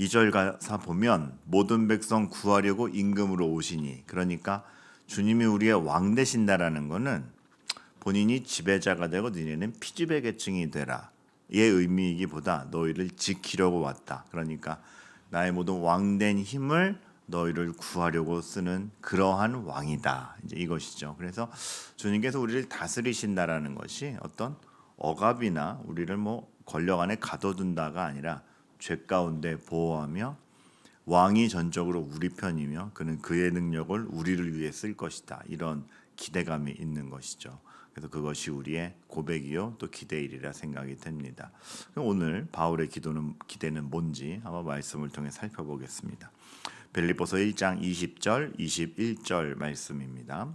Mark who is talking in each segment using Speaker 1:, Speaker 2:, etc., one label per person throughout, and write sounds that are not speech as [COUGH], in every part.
Speaker 1: 2절 가사 보면 모든 백성 구하려고 임금으로 오시니 그러니까 주님이 우리의 왕 되신다라는 거는 본인이 지배자가 되고 너희는 피지배 계층이 되라. 의 의미이기보다 너희를 지키려고 왔다. 그러니까 나의 모든 왕된 힘을 너희를 구하려고 쓰는 그러한 왕이다. 이제 이것이죠. 그래서 주님께서 우리를 다스리신다라는 것이 어떤 억압이나 우리를 뭐 권력 안에 가둬둔다가 아니라 죄 가운데 보호하며 왕이 전적으로 우리 편이며 그는 그의 능력을 우리를 위해 쓸 것이다. 이런 기대감이 있는 것이죠. 그래서 그것이 우리의 고백이요 또 기대일이라 생각이 됩니다. 오늘 바울의 기도는 기대는 뭔지 한번 말씀을 통해 살펴보겠습니다. 빌립보서 1장 20절 21절 말씀입니다.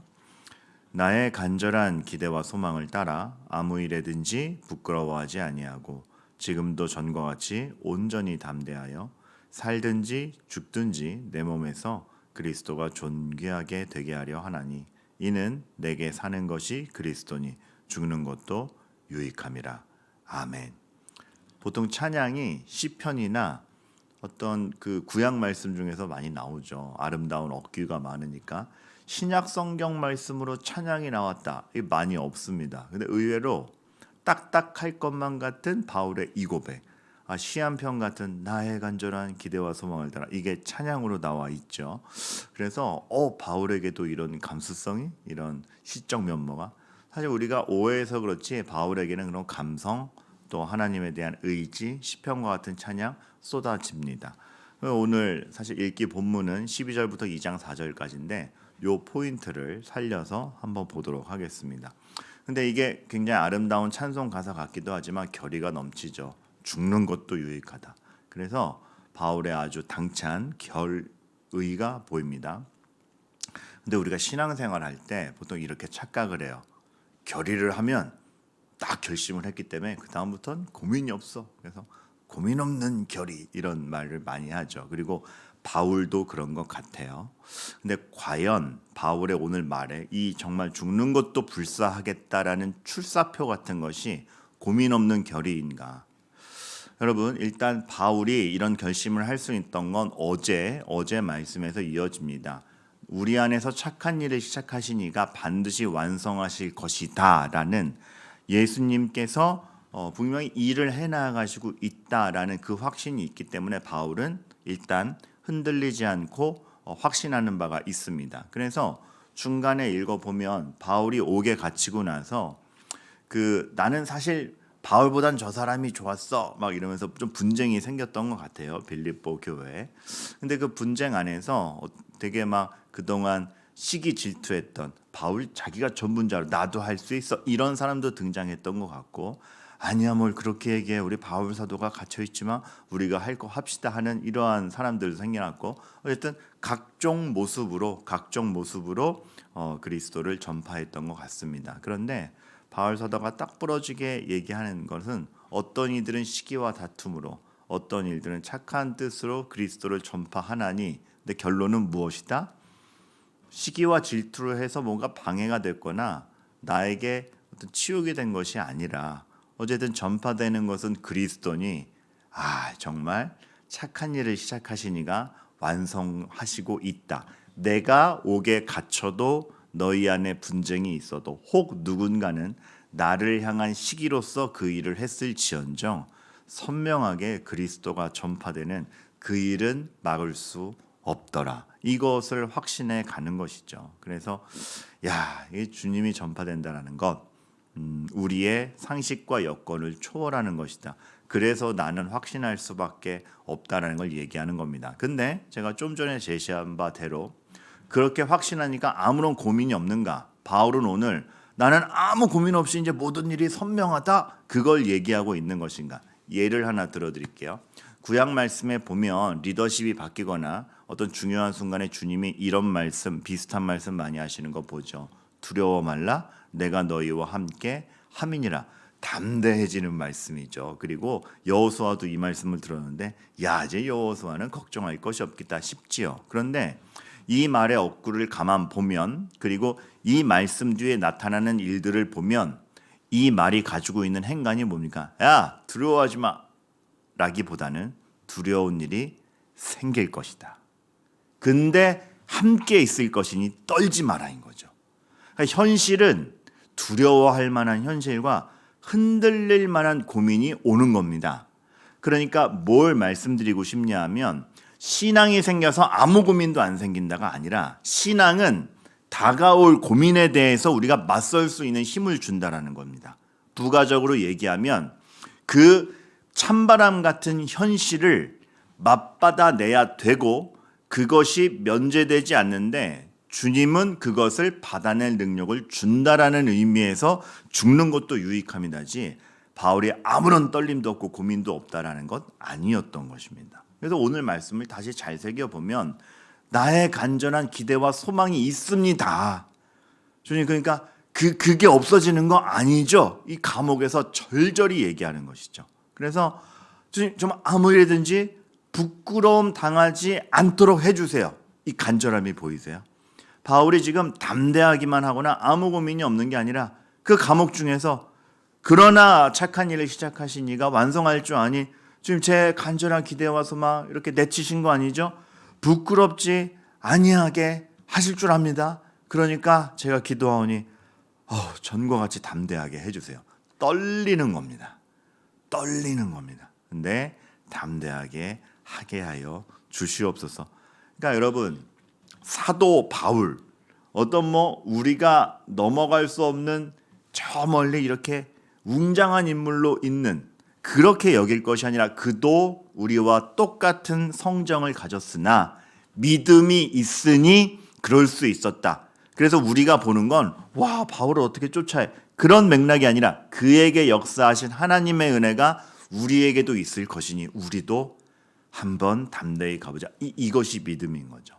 Speaker 1: 나의 간절한 기대와 소망을 따라 아무 일에든지 부끄러워하지 아니하고 지금도 전과 같이 온전히 담대하여 살든지 죽든지 내 몸에서 그리스도가 존귀하게 되게 하려 하나니 이는 내게 사는 것이 그리스도니 죽는 것도 유익함이라. 아멘. 보통 찬양이 시편이나 어떤 그 구약 말씀 중에서 많이 나오죠. 아름다운 억귀가 많으니까 신약 성경 말씀으로 찬양이 나왔다. 이게 많이 없습니다. 근데 의외로 딱딱할 것만 같은 바울의 이 고백. 아, 시한편 같은 나의 간절한 기대와 소망을 따라 이게 찬양으로 나와 있죠. 그래서 어 바울에게도 이런 감수성이 이런 시적 면모가 사실 우리가 오해해서 그렇지 바울에게는 그런 감성 또 하나님에 대한 의지 시편과 같은 찬양 쏟아집니다. 오늘 사실 읽기 본문은 12절부터 2장 4절까지인데 요 포인트를 살려서 한번 보도록 하겠습니다. 근데 이게 굉장히 아름다운 찬송 가사 같기도 하지만 결의가 넘치죠. 죽는 것도 유익하다. 그래서 바울의 아주 당찬 결의가 보입니다. 근데 우리가 신앙생활 할 때 보통 이렇게 착각을 해요. 결의를 하면 딱 결심을 했기 때문에 그 다음부터는 고민이 없어. 그래서 고민 없는 결의 이런 말을 많이 하죠. 그리고 바울도 그런 것 같아요. 근데 과연 바울의 오늘 말에 이 정말 죽는 것도 불사하겠다라는 출사표 같은 것이 고민 없는 결의인가? 여러분 일단 바울이 이런 결심을 할 수 있던 건 어제 어제 말씀에서 이어집니다. 우리 안에서 착한 일을 시작하시니가 반드시 완성하실 것이다라는 예수님께서 어, 분명히 일을 해 나가시고 있다라는 그 확신이 있기 때문에 바울은 일단 흔들리지 않고 어, 확신하는 바가 있습니다. 그래서 중간에 읽어 보면 바울이 옥에 갇히고 나서 그 나는 사실 바울보단 저 사람이 좋았어 막 이러면서 좀 분쟁이 생겼던 것 같아요 빌립보 교회. 근데 그 분쟁 안에서 되게 막 그동안 시기 질투했던 바울 자기가 전문자로 나도 할 수 있어 이런 사람도 등장했던 것 같고 아니야 뭘 그렇게 얘기해 우리 바울 사도가 갇혀 있지만 우리가 할 거 합시다 하는 이러한 사람들도 생겨났고 어쨌든 각종 모습으로 각종 모습으로 어, 그리스도를 전파했던 것 같습니다. 그런데 바울 사도가 딱 부러지게 얘기하는 것은 어떤 이들은 시기와 다툼으로 어떤 일들은 착한 뜻으로 그리스도를 전파하나니 근데 결론은 무엇이다? 시기와 질투를 해서 뭔가 방해가 됐거나 나에게 어떤 치우게 된 것이 아니라 어쨌든 전파되는 것은 그리스도니 아 정말 착한 일을 시작하시니가 완성하시고 있다. 내가 옥에 갇혀도 너희 안에 분쟁이 있어도 혹 누군가는 나를 향한 시기로서 그 일을 했을지언정 선명하게 그리스도가 전파되는 그 일은 막을 수 없더라. 이것을 확신해 가는 것이죠. 그래서 야, 이 주님이 전파된다라는 것, 음, 우리의 상식과 여건을 초월하는 것이다. 그래서 나는 확신할 수밖에 없다라는 걸 얘기하는 겁니다. 근데 제가 좀 전에 제시한 바대로 그렇게 확신하니까 아무런 고민이 없는가? 바울은 오늘 나는 아무 고민 없이 이제 모든 일이 선명하다 그걸 얘기하고 있는 것인가? 예를 하나 들어드릴게요. 구약 말씀에 보면 리더십이 바뀌거나 어떤 중요한 순간에 주님이 이런 말씀 비슷한 말씀 많이 하시는 거 보죠. 두려워 말라 내가 너희와 함께 함이니라. 담대해지는 말씀이죠. 그리고 여호수아도 이 말씀을 들었는데 야 이제 여호수아는 걱정할 것이 없겠다 싶지요. 그런데 이 말의 억구를 가만 보면 그리고 이 말씀 뒤에 나타나는 일들을 보면 이 말이 가지고 있는 행간이 뭡니까? 야 두려워하지 마. 라기보다는 두려운 일이 생길 것이다. 근데 함께 있을 것이니 떨지 마라인 거죠. 그러니까 현실은 두려워할 만한 현실과 흔들릴 만한 고민이 오는 겁니다. 그러니까 뭘 말씀드리고 싶냐 하면 신앙이 생겨서 아무 고민도 안 생긴다가 아니라 신앙은 다가올 고민에 대해서 우리가 맞설 수 있는 힘을 준다라는 겁니다. 부가적으로 얘기하면 그 찬바람 같은 현실을 맞받아 내야 되고 그것이 면제되지 않는데 주님은 그것을 받아낼 능력을 준다라는 의미에서 죽는 것도 유익함이다지 바울이 아무런 떨림도 없고 고민도 없다라는 것 아니었던 것입니다. 그래서 오늘 말씀을 다시 잘 새겨 보면 나의 간절한 기대와 소망이 있습니다. 주님 그러니까 그 그게 없어지는 거 아니죠. 이 감옥에서 절절히 얘기하는 것이죠. 그래서 주님 좀 아무 일이든지 부끄러움 당하지 않도록 해 주세요. 이 간절함이 보이세요? 바울이 지금 담대하기만 하거나 아무 고민이 없는 게 아니라 그 감옥 중에서 그러나 착한 일을 시작하신 이가 완성할 줄 아니 지금 제 간절한 기대와 소망 이렇게 내치신 거 아니죠? 부끄럽지 아니하게 하실 줄 압니다. 그러니까 제가 기도하오니 어, 전과 같이 담대하게 해주세요. 떨리는 겁니다. 떨리는 겁니다. 근데 담대하게 하게 하여 주시옵소서. 그러니까 여러분 사도 바울 어떤 뭐 우리가 넘어갈 수 없는 저 멀리 이렇게 웅장한 인물로 있는 그렇게 여길 것이 아니라 그도 우리와 똑같은 성정을 가졌으나 믿음이 있으니 그럴 수 있었다. 그래서 우리가 보는 건 와 바울을 어떻게 쫓아해 그런 맥락이 아니라 그에게 역사하신 하나님의 은혜가 우리에게도 있을 것이니 우리도 한번 담대히 가보자. 이, 이것이 믿음인 거죠.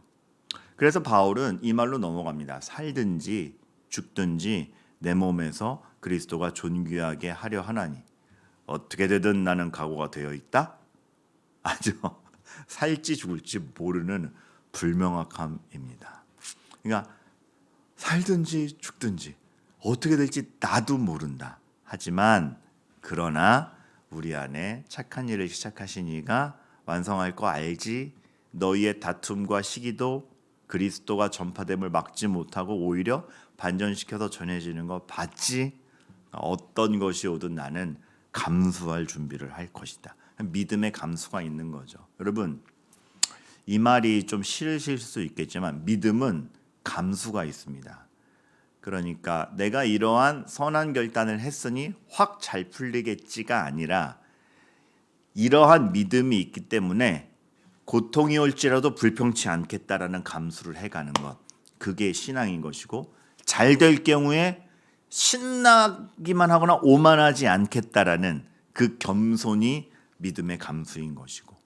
Speaker 1: 그래서 바울은 이 말로 넘어갑니다. 살든지 죽든지 내 몸에서 그리스도가 존귀하게 하려 하나니 어떻게 되든 나는 각오가 되어 있다. [LAUGHS] 아주 살지 죽을지 모르는 불명확함입니다. 그러니까 살든지 죽든지 어떻게 될지 나도 모른다. 하지만 그러나 우리 안에 착한 일을 시작하신 이가 완성할 거 알지. 너희의 다툼과 시기도 그리스도가 전파됨을 막지 못하고 오히려 반전시켜서 전해지는 거 봤지. 어떤 것이 오든 나는 감수할 준비를 할 것이다. 믿음의 감수가 있는 거죠. 여러분 이 말이 좀 싫으실 수 있겠지만 믿음은 감수가 있습니다. 그러니까 내가 이러한 선한 결단을 했으니 확 잘 풀리겠지가 아니라 이러한 믿음이 있기 때문에 고통이 올지라도 불평치 않겠다라는 감수를 해가는 것 그게 신앙인 것이고 잘 될 경우에 신나기만 하거나 오만하지 않겠다라는 그 겸손이 믿음의 감수인 것이고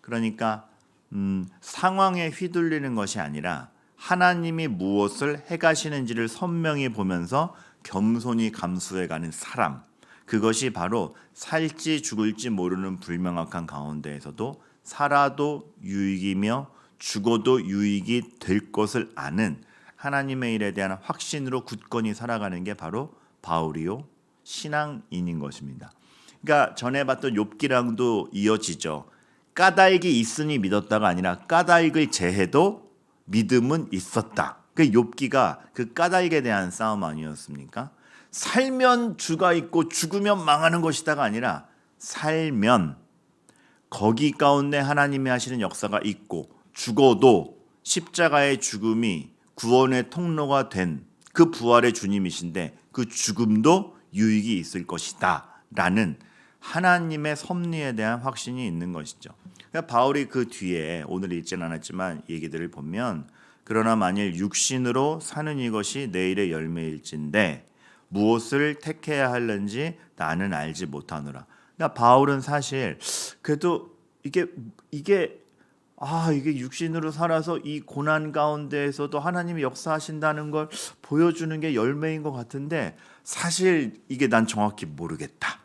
Speaker 1: 그러니까 음, 상황에 휘둘리는 것이 아니라 하나님이 무엇을 해가시는지를 선명히 보면서 겸손히 감수해가는 사람 그것이 바로 살지 죽을지 모르는 불명확한 가운데에서도 살아도 유익이며 죽어도 유익이 될 것을 아는 하나님의 일에 대한 확신으로 굳건히 살아가는 게 바로 바울이요 신앙인인 것입니다. 그러니까 전에 봤던 욥기랑도 이어지죠. 까닭이 있으니 믿었다가 아니라 까닭을 제해도 믿음은 있었다. 그 욥기가 그 까닭에 대한 싸움 아니었습니까? 살면 주가 있고 죽으면 망하는 것이다가 아니라 살면 거기 가운데 하나님이 하시는 역사가 있고 죽어도 십자가의 죽음이 구원의 통로가 된 그 부활의 주님이신데 그 죽음도 유익이 있을 것이다 라는 하나님의 섭리에 대한 확신이 있는 것이죠. 그러니까 바울이 그 뒤에 오늘 읽지는 않았지만 얘기들을 보면 그러나 만일 육신으로 사는 이것이 내일의 열매일진데 무엇을 택해야 할는지 나는 알지 못하노라. 그러니까 바울은 사실 그래도 이게 이게 아 이게 육신으로 살아서 이 고난 가운데에서도 하나님이 역사하신다는 걸 보여주는 게 열매인 것 같은데 사실 이게 난 정확히 모르겠다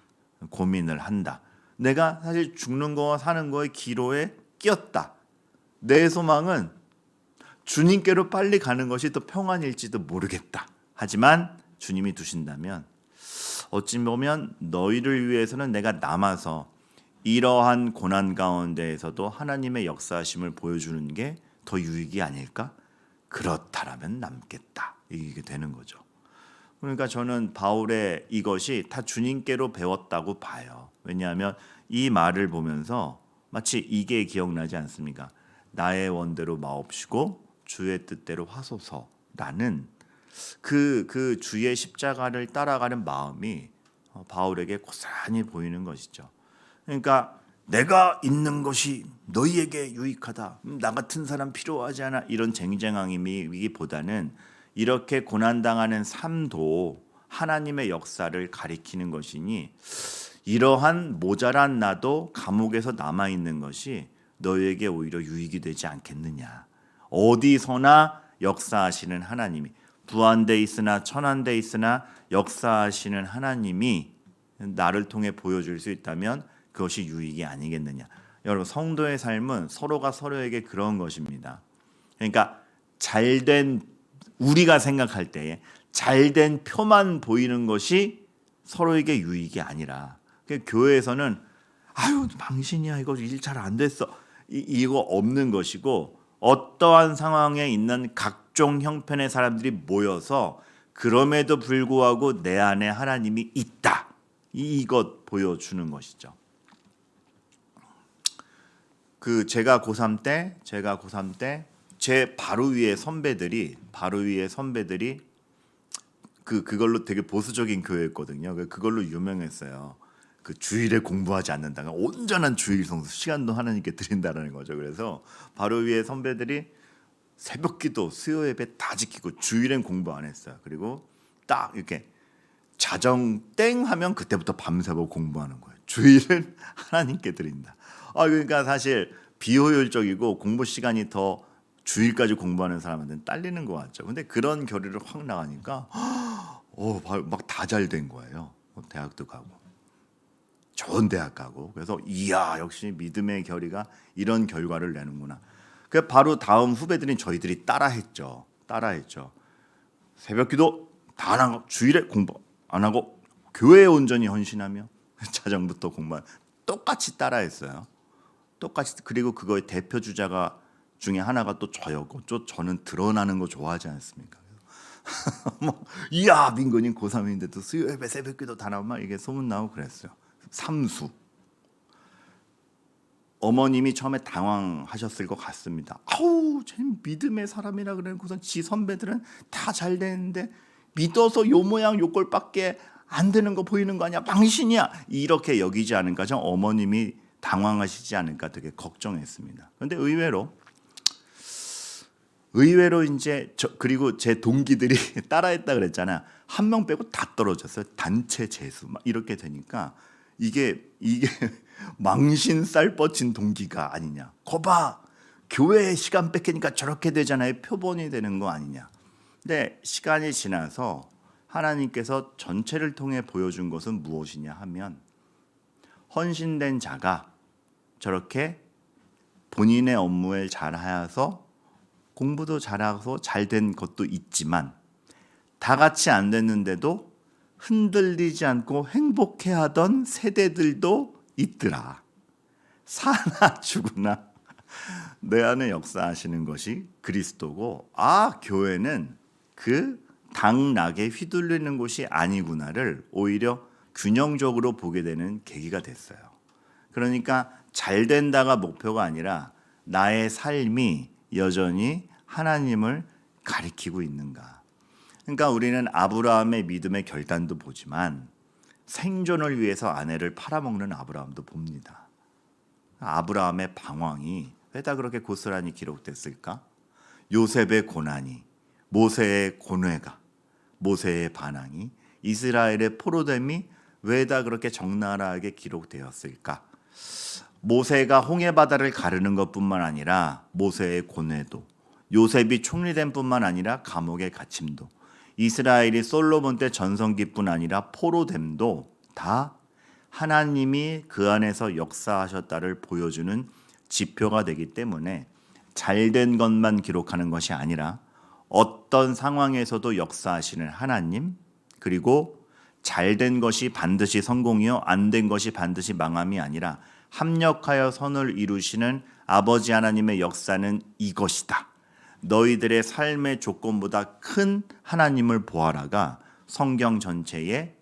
Speaker 1: 고민을 한다. 내가 사실 죽는 거와 사는 거의 기로에 끼었다. 내 소망은 주님께로 빨리 가는 것이 더 평안일지도 모르겠다. 하지만 주님이 두신다면 어찌 보면 너희를 위해서는 내가 남아서 이러한 고난 가운데에서도 하나님의 역사하심을 보여주는 게 더 유익이 아닐까? 그렇다라면 남겠다. 이게 되는 거죠. 그러니까 저는 바울의 이것이 다 주님께로 배웠다고 봐요. 왜냐하면 이 말을 보면서 마치 이게 기억나지 않습니까? 나의 원대로 마옵시고 주의 뜻대로 하소서라는 그, 그 주의 십자가를 따라가는 마음이 어, 바울에게 고스란히 보이는 것이죠. 그러니까 내가 있는 것이 너희에게 유익하다. 음, 나 같은 사람 필요하지 않아. 이런 쟁쟁함이기보다는 이렇게 고난당하는 삶도 하나님의 역사를 가리키는 것이니 이러한 모자란 나도 감옥에서 남아 있는 것이 너희에게 오히려 유익이 되지 않겠느냐. 어디서나 역사하시는 하나님이 부한돼 있으나 천한돼 있으나 역사하시는 하나님이 나를 통해 보여줄 수 있다면 그것이 유익이 아니겠느냐. 여러분 성도의 삶은 서로가 서로에게 그런 것입니다. 그러니까 잘된 우리가 생각할 때에 잘된 표만 보이는 것이 서로에게 유익이 아니라 그 교회에서는 아유 당신이야 이거 일 잘 안 됐어 이, 이거 없는 것이고 어떠한 상황에 있는 각 종 형편의 사람들이 모여서 그럼에도 불구하고 내 안에 하나님이 있다 이- 이것 보여주는 것이죠. 그 제가 고3 때 제가 고3 때 제 바로 위에 선배들이 바로 위에 선배들이 그 그걸로 되게 보수적인 교회였거든요. 그- 그걸로 유명했어요. 그 주일에 공부하지 않는다가 온전한 주일 성수 시간도 하나님께 드린다라는 거죠. 그래서 바로 위에 선배들이 새벽기도 수요 예배 다 지키고 주일엔 공부 안 했어요. 그리고 딱 이렇게 자정 땡 하면 그때부터 밤새고 공부하는 거예요. 주일은 [LAUGHS] 하나님께 드린다. 아 그러니까 사실 비효율적이고 공부 시간이 더 주일까지 공부하는 사람한테는 딸리는 것 같죠. 근데 그런 결의를 확 나가니까 [GASPS] 어막 다 잘 된 거예요. 뭐 대학도 가고 좋은 대학 가고 그래서 이야 역시 믿음의 결의가 이런 결과를 내는구나. 그 바로 다음 후배들인 저희들이 따라했죠. 따라했죠. 새벽기도 다 안 하고 주일에 공부 안 하고 교회에 온전히 헌신하며 [LAUGHS] 자정부터 공부 똑같이 따라했어요. 똑같이 그리고 그거의 대표 주자가 중에 하나가 또 저였고 또 저는 드러나는 거 좋아하지 않습니까? [LAUGHS] 뭐 이야 민건이 고3인데도 수요 예배 새벽기도 다 나오면 이게 소문 나고 그랬어요. 삼수 어머님이 처음에 당황하셨을 것 같습니다. 아우, 쟤 믿음의 사람이라 그래놓고선 지 선배들은 다 잘 되는데 믿어서 요 모양 요 꼴밖에 안 되는 거 보이는 거 아니야? 망신이야. 이렇게 여기지 않을까? 저 어머님이 당황하시지 않을까 되게 걱정했습니다. 그런데 의외로 의외로 이제 저 그리고 제 동기들이 [LAUGHS] 따라했다 그랬잖아. 한 명 빼고 다 떨어졌어요. 단체 재수 막 이렇게 되니까 이게 이게 망신 쌀 뻗친 동기가 아니냐. 거봐 교회에 시간 뺏기니까 저렇게 되잖아요. 표본이 되는 거 아니냐. 근데 시간이 지나서 하나님께서 전체를 통해 보여준 것은 무엇이냐 하면 헌신된 자가 저렇게 본인의 업무에 잘하여서 공부도 잘하고 잘 된 것도 있지만 다 같이 안 됐는데도 흔들리지 않고 행복해하던 세대들도 있더라. 사나 [LAUGHS] 죽으나 내 안에 역사하시는 것이 그리스도고 아 교회는 그 당락에 휘둘리는 곳이 아니구나를 오히려 균형적으로 보게 되는 계기가 됐어요. 그러니까 잘 된다가 목표가 아니라 나의 삶이 여전히 하나님을 가리키고 있는가. 그러니까 우리는 아브라함의 믿음의 결단도 보지만 생존을 위해서 아내를 팔아먹는 아브라함도 봅니다. 아브라함의 방황이 왜 다 그렇게 고스란히 기록됐을까? 요셉의 고난이, 모세의 고뇌가, 모세의 반항이, 이스라엘의 포로됨이 왜 다 그렇게 적나라하게 기록되었을까? 모세가 홍해 바다를 가르는 것뿐만 아니라 모세의 고뇌도, 요셉이 총리된 뿐만 아니라 감옥의 갇힘도, 이스라엘이 솔로몬 때 전성기뿐 아니라 포로됨도 다 하나님이 그 안에서 역사하셨다를 보여주는 지표가 되기 때문에 잘된 것만 기록하는 것이 아니라 어떤 상황에서도 역사하시는 하나님 그리고 잘된 것이 반드시 성공이요 안 된 것이 반드시 망함이 아니라 합력하여 선을 이루시는 아버지 하나님의 역사는 이것이다. 너희들의 삶의 조건보다 큰 하나님을 보아라가 성경 전체의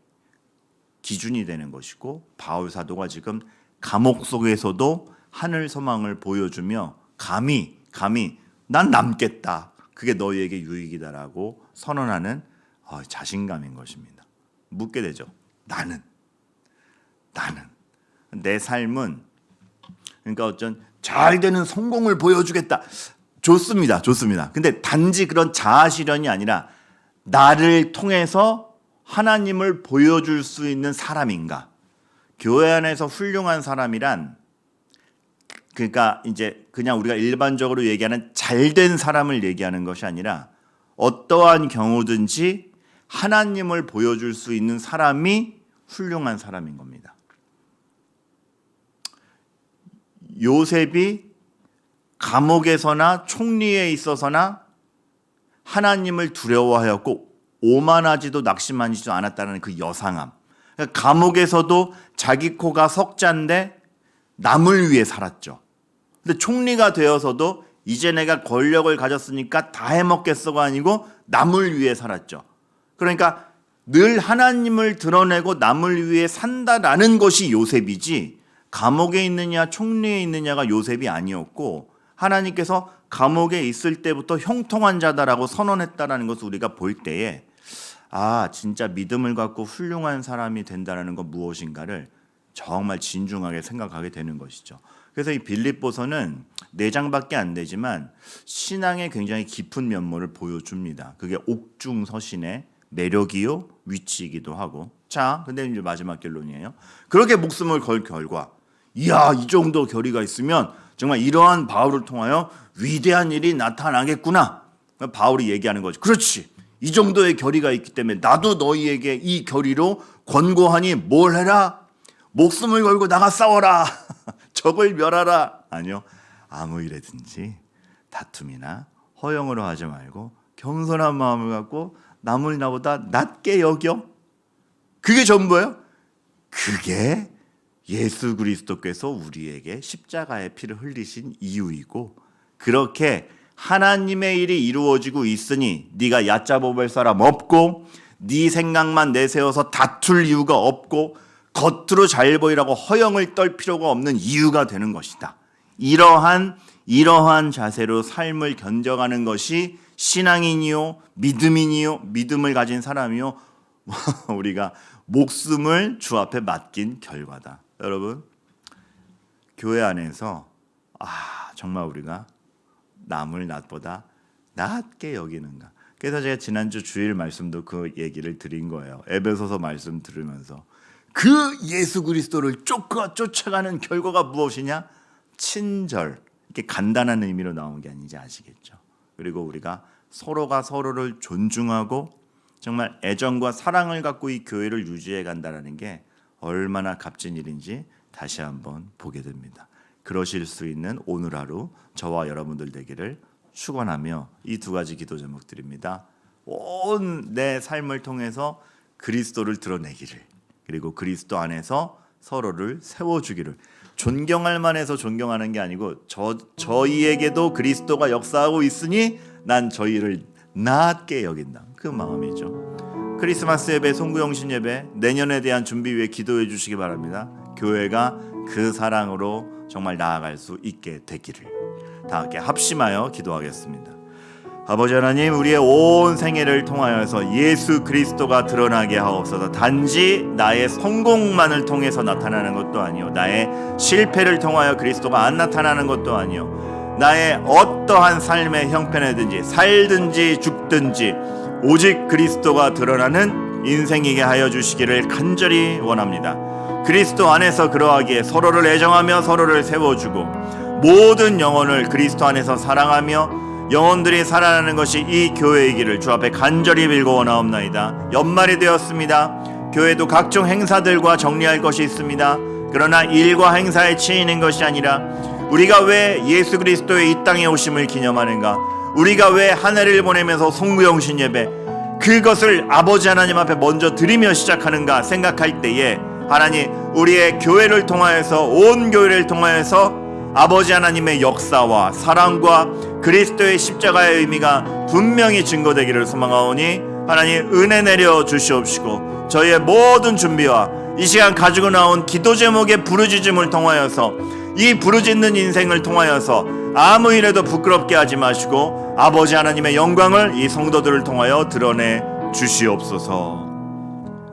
Speaker 1: 기준이 되는 것이고 바울 사도가 지금 감옥 속에서도 하늘 소망을 보여주며 감히 감히 난 남겠다. 그게 너희에게 유익이다라고 선언하는 어, 자신감인 것입니다. 묻게 되죠. 나는 나는 내 삶은 그러니까 어쩐 잘 되는 성공을 보여주겠다. 좋습니다. 좋습니다. 근데 단지 그런 자아 실현이 아니라 나를 통해서 하나님을 보여줄 수 있는 사람인가? 교회 안에서 훌륭한 사람이란 그러니까 이제 그냥 우리가 일반적으로 얘기하는 잘된 사람을 얘기하는 것이 아니라 어떠한 경우든지 하나님을 보여줄 수 있는 사람이 훌륭한 사람인 겁니다. 요셉이 감옥에서나 총리에 있어서나 하나님을 두려워하였고 오만하지도 낙심하지도 않았다는 그 여상함. 그러니까 감옥에서도 자기 코가 석자인데 남을 위해 살았죠. 근데 총리가 되어서도 이제 내가 권력을 가졌으니까 다 해먹겠어가 아니고 남을 위해 살았죠. 그러니까 늘 하나님을 드러내고 남을 위해 산다라는 것이 요셉이지 감옥에 있느냐 총리에 있느냐가 요셉이 아니었고 하나님께서 감옥에 있을 때부터 형통한 자다라고 선언했다라는 것을 우리가 볼 때에 아 진짜 믿음을 갖고 훌륭한 사람이 된다라는 건 무엇인가를 정말 진중하게 생각하게 되는 것이죠. 그래서 이 빌립보서는 네 장밖에 안 되지만 신앙의 굉장히 깊은 면모를 보여줍니다. 그게 옥중 서신의 매력이요 위치이기도 하고. 자, 근데 이제 마지막 결론이에요. 그렇게 목숨을 걸 결과, 이야 이 정도 결의가 있으면 정말 이러한 바울을 통하여 위대한 일이 나타나겠구나. 바울이 얘기하는 거죠. 그렇지. 이 정도의 결의가 있기 때문에 나도 너희에게 이 결의로 권고하니 뭘 해라? 목숨을 걸고 나가 싸워라. [LAUGHS] 적을 멸하라. 아니요. 아무 일에든지 다툼이나 허영으로 하지 말고 겸손한 마음을 갖고 남을 나보다 낮게 여겨. 그게 전부예요. 그게 예수 그리스도께서 우리에게 십자가의 피를 흘리신 이유이고 그렇게 하나님의 일이 이루어지고 있으니 네가 얕잡아볼 사람 없고 네 생각만 내세워서 다툴 이유가 없고 겉으로 잘 보이라고 허영을 떨 필요가 없는 이유가 되는 것이다. 이러한 이러한 자세로 삶을 견뎌가는 것이 신앙인이요 믿음인이요 믿음을 가진 사람이요 [LAUGHS] 우리가 목숨을 주 앞에 맡긴 결과다. 여러분 교회 안에서 아 정말 우리가 남을 낮보다 낮게 여기는가. 그래서 제가 지난주 주일 말씀도 그 얘기를 드린 거예요. 에베소서 말씀 들으면서 그 예수 그리스도를 쫓아 쫓아가는 결과가 무엇이냐? 친절. 이렇게 간단한 의미로 나온 게 아닌지 아시겠죠? 그리고 우리가 서로가 서로를 존중하고 정말 애정과 사랑을 갖고 이 교회를 유지해 간다라는 게 얼마나 값진 일인지 다시 한번 보게 됩니다. 그러실 수 있는 오늘 하루 저와 여러분들 되기를 축원하며 이 두 가지 기도 제목드립니다. 온 내 삶을 통해서 그리스도를 드러내기를 그리고 그리스도 안에서 서로를 세워주기를 존경할 만해서 존경하는 게 아니고 저 저희에게도 그리스도가 역사하고 있으니 난 저희를 낮게 여긴다 그 마음이죠. 크리스마스 예배, 송구영신 예배 내년에 대한 준비 위해 기도해 주시기 바랍니다. 교회가 그 사랑으로 정말 나아갈 수 있게 되기를 다 함께 합심하여 기도하겠습니다. 아버지 하나님 우리의 온 생애를 통하여서 예수 그리스도가 드러나게 하옵소서 단지 나의 성공만을 통해서 나타나는 것도 아니요 나의 실패를 통하여 그리스도가 안 나타나는 것도 아니요 나의 어떠한 삶의 형편이든지 살든지 죽든지 오직 그리스도가 드러나는 인생이게 하여 주시기를 간절히 원합니다 그리스도 안에서 그러하기에 서로를 애정하며 서로를 세워주고 모든 영혼을 그리스도 안에서 사랑하며 영혼들이 살아나는 것이 이 교회이기를 주 앞에 간절히 빌고 원하옵나이다. 연말이 되었습니다. 교회도 각종 행사들과 정리할 것이 있습니다. 그러나 일과 행사에 치이는 것이 아니라 우리가 왜 예수 그리스도의 이 땅에 오심을 기념하는가? 우리가 왜 하늘을 보내면서 송구영신 예배 그것을 아버지 하나님 앞에 먼저 드리며 시작하는가 생각할 때에 하나님 우리의 교회를 통하여서 온 교회를 통하여서 아버지 하나님의 역사와 사랑과 그리스도의 십자가의 의미가 분명히 증거되기를 소망하오니 하나님 은혜 내려 주시옵시고 저희의 모든 준비와 이 시간 가지고 나온 기도 제목의 부르짖음을 통하여서 이 부르짖는 인생을 통하여서 아무 일에도 부끄럽게 하지 마시고 아버지 하나님의 영광을 이 성도들을 통하여 드러내 주시옵소서.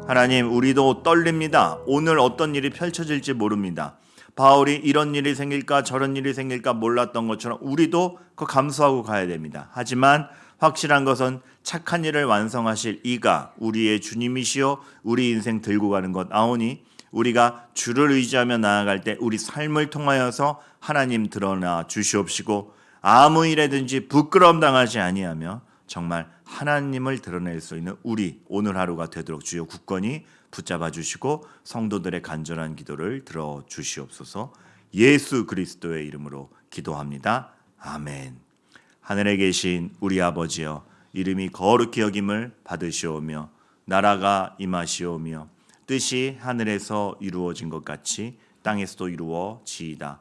Speaker 1: 하나님, 우리도 떨립니다. 오늘 어떤 일이 펼쳐질지 모릅니다. 바울이 이런 일이 생길까 저런 일이 생길까 몰랐던 것처럼 우리도 그 감수하고 가야 됩니다. 하지만 확실한 것은 착한 일을 완성하실 이가 우리의 주님이시요 우리 인생 들고 가는 것 아오니 우리가 주를 의지하며 나아갈 때 우리 삶을 통하여서 하나님 드러나 주시옵시고 아무 일에든지 부끄러움 당하지 아니하며 정말 하나님을 드러낼 수 있는 우리 오늘 하루가 되도록 주여 굳건히 붙잡아 주시고 성도들의 간절한 기도를 들어 주시옵소서. 예수 그리스도의 이름으로 기도합니다. 아멘. 하늘에 계신 우리 아버지여 이름이 거룩히 여김을 받으시오며 나라가 임하시오며 뜻이 하늘에서 이루어진 것 같이 땅에서도 이루어지이다.